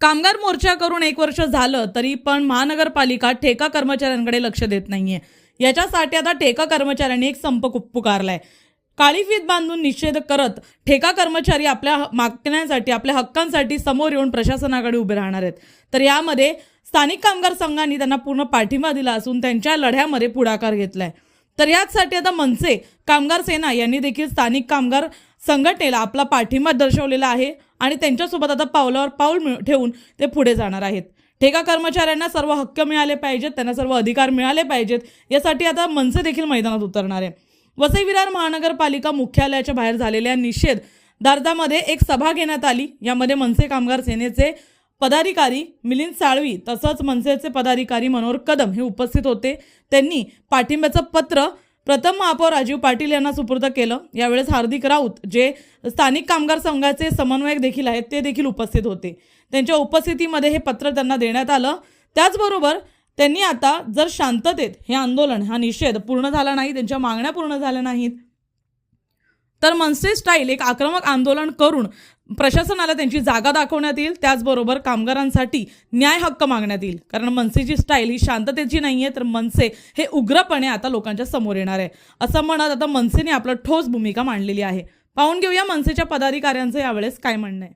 कामगार मोर्चा करून एक वर्ष झालं तरी पण महानगरपालिका ठेका कर्मचाऱ्यांकडे लक्ष देत नाहीये. याच्यासाठी आता ठेका कर्मचाऱ्यांनी एक संप पुकारलाय. काळी फीत बांधून निषेध करत ठेका कर्मचारी आपल्या ह- मागण्यासाठी आपल्या हक्कांसाठी समोर येऊन प्रशासनाकडे उभे राहणार आहेत. तर यामध्ये स्थानिक कामगार संघांनी त्यांना पूर्ण पाठिंबा दिला असून त्यांच्या लढ्यामध्ये पुढाकार घेतलाय. तर याचसाठी आता मनसे कामगार सेना यांनी देखील स्थानिक कामगार संघटनेला आपला पाठिंबा दर्शवलेला आहे आणि त्यांच्यासोबत आता पावलावर पाऊल मिळ- ठेवून ते पुढे जाणार आहेत. ठेका कर्मचाऱ्यांना सर्व हक्क मिळाले पाहिजेत त्यांना सर्व अधिकार मिळाले पाहिजेत यासाठी आता मनसे देखील मैदानात उतरणार आहे. वसई विरार महानगरपालिका मुख्यालयाच्या बाहेर झालेल्या निषेध दार्दामध्ये एक सभा घेण्यात आली. यामध्ये मनसे कामगार सेनेचे पदाधिकारी मिलिंद साळवी तसंच मनसेचे पदाधिकारी मनोहर कदम हे उपस्थित होते. त्यांनी पाठिंब्याचं पत्र प्रथम महापौर राजीव पाटील यांना सुपूर्द केलं. यावेळेस हार्दिक राऊत जे स्थानिक कामगार संघाचे समन्वयक देखील आहेत ते देखील उपस्थित होते. त्यांच्या उपस्थितीमध्ये हे पत्र त्यांना देण्यात आलं. त्याचबरोबर त्यांनी आता जर शांततेत हे आंदोलन हा निषेध पूर्ण झाला नाही त्यांच्या मागण्या पूर्ण झाल्या नाहीत तर मनसे स्टाईल एक आक्रमक आंदोलन करून प्रशासनाला त्यांची जागा दाखवण्यात येईल त्याचबरोबर कामगारांसाठी न्याय हक्क मागण्यात येईल. कारण मनसेची स्टाईल ही शांततेची नाही आहे तर मनसे हे उग्रपणे आता लोकांच्या समोर येणार आहे. असं म्हणत आता मनसेने आपलं ठोस भूमिका मांडलेली आहे. पाहून घेऊया मनसेच्या पदाधिकाऱ्यांचं यावेळेस काय म्हणणं आहे.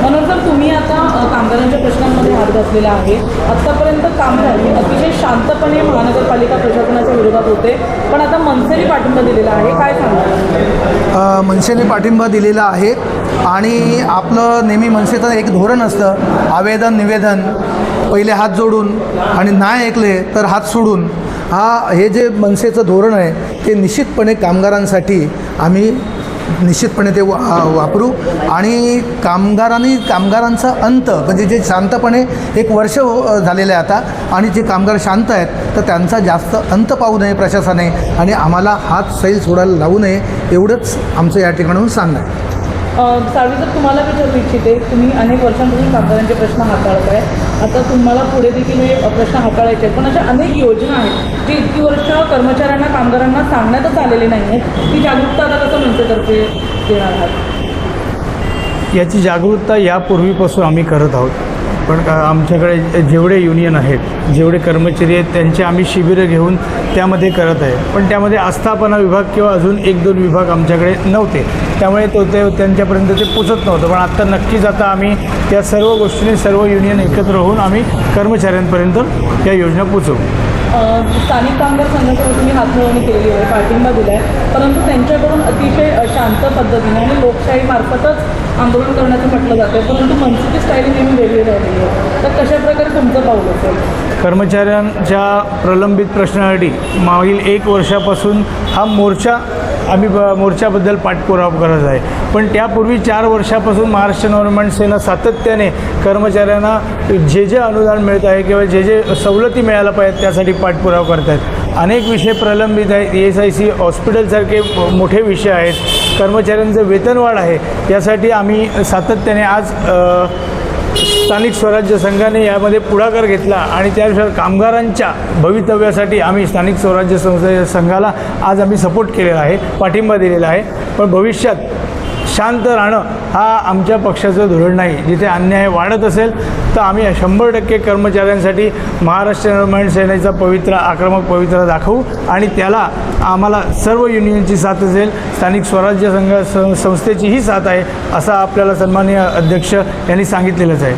म्हणून सर तुम्ही आता कामगारांच्या प्रश्नांमध्ये हात घातलेला आहे. आतापर्यंत कामगार हे अतिशय शांतपणे महानगरपालिका प्रशासनाच्या विरोधात होते. पण आता मनसेने पाठिंबा दिलेला आहे. काय सांगणार? मनसेने पाठिंबा दिलेला आहे. आणि आपलं नेहमी मनसेचं एक धोरण असतं. आवेदन निवेदन पहिले हात जोडून आणि नाही ऐकले तर हात सोडून. हा हे जे मनसेचं धोरण आहे ते निश्चितपणे कामगारांसाठी आम्ही निश्चितपणे ते वा वापरू. आणि कामगारांनी कामगारांचा अंत म्हणजे जे शांतपणे एक वर्ष झालेलं आहे आता आणि जे कामगार शांत आहेत तर त्यांचा जास्त अंत पाहू नये प्रशासनाने आणि आम्हाला हात सैल सोडायला लावू नये एवढंच आमचं या ठिकाणाहून सांगणं आहे. साळवी जर तुम्हाला विचारू इच्छिते तुम्ही अनेक वर्षांपासून कामगारांचे प्रश्न हाताळत आहे. आता तुम्हाला पुढे देखील हे प्रश्न हाताळायचे आहेत. पण अशा अनेक योजना आहेत जी इतकी वर्ष कर्मचाऱ्यांना कामगारांना सांगण्यातच आलेली नाही आहेत. ती जागरूकता आता कसं मनसेतर्फे देणार आहात? याची जागरूकता यापूर्वीपासून आम्ही करत आहोत. पण आमच्याकडे जेवढे युनियन आहेत जेवढे कर्मचारी आहेत त्यांचे आम्ही शिबिरं घेऊन त्यामध्ये करत आहे. पण त्यामध्ये आस्थापना विभाग किंवा अजून एक दोन विभाग आमच्याकडे नव्हते. त्यामुळे तो ते त्यांच्यापर्यंत ते पोचत नव्हतं. पण आत्ता नक्कीच आता आम्ही त्या सर्व गोष्टींनी सर्व युनियन एकत्र होऊन आम्ही कर्मचाऱ्यांपर्यंत त्या योजना पोचवू. स्थानिक कामगार संघाकडून तुम्ही हातमिळवणी केलेली आहे पाठिंबा दिला आहे परंतु त्यांच्याकडून अतिशय शांत पद्धतीने आणि लोकशाही मार्फतच आंदोलन करण्याचं म्हटलं जातं परंतु मनसेची स्टाईल नेहमी वेगळी राहिलेली आहे. तर कशा प्रकारे तुमचं पाऊल असेल? कर्मचाऱ्यांच्या प्रलंबित प्रश्नासाठी मागील एक वर्षापासून हा मोर्चा आम्ही ब मोर्चाबद्दल पाठपुरावा करत आहे. पण त्यापूर्वी चार वर्षापासून महाराष्ट्र गव्हर्नमेंट सेना सातत्याने कर्मचाऱ्यांना जे जे अनुदान मिळत आहे किंवा जे जे सवलती मिळायला पाहिजेत त्यासाठी पाठपुरावा करत आहेत. अनेक विषय प्रलंबित आहेत. ई एस आय सी हॉस्पिटलसारखे मोठे विषय आहेत. कर्मचाऱ्यांचं वेतनवाढ आहे. यासाठी आम्ही सातत्याने आज स्थानिक स्वराज्य संघाने यामध्ये पुढाकार घेतला आणि त्यानुसार कामगारांच्या भवितव्यासाठी आम्ही स्थानिक स्वराज्य संस्था संघाला आज आम्ही सपोर्ट केलेला आहे पाठिंबा दिलेला आहे. पण भविष्यात शांत राहणं हा आमच्या पक्षाचं धोरण नाही. जिथे अन्याय वाढत असेल तर आम्ही शंभर टक्के कर्मचाऱ्यांसाठी महाराष्ट्र निर्माण सेनेचा पवित्र आक्रमक पवित्रा दाखवू आणि त्याला आम्हाला सर्व युनियनची साथ असेल स्थानिक स्वराज्य संघ संस्थेचीही साथ आहे असा आपल्याला सन्माननीय अध्यक्ष यांनी सांगितलेलंच आहे.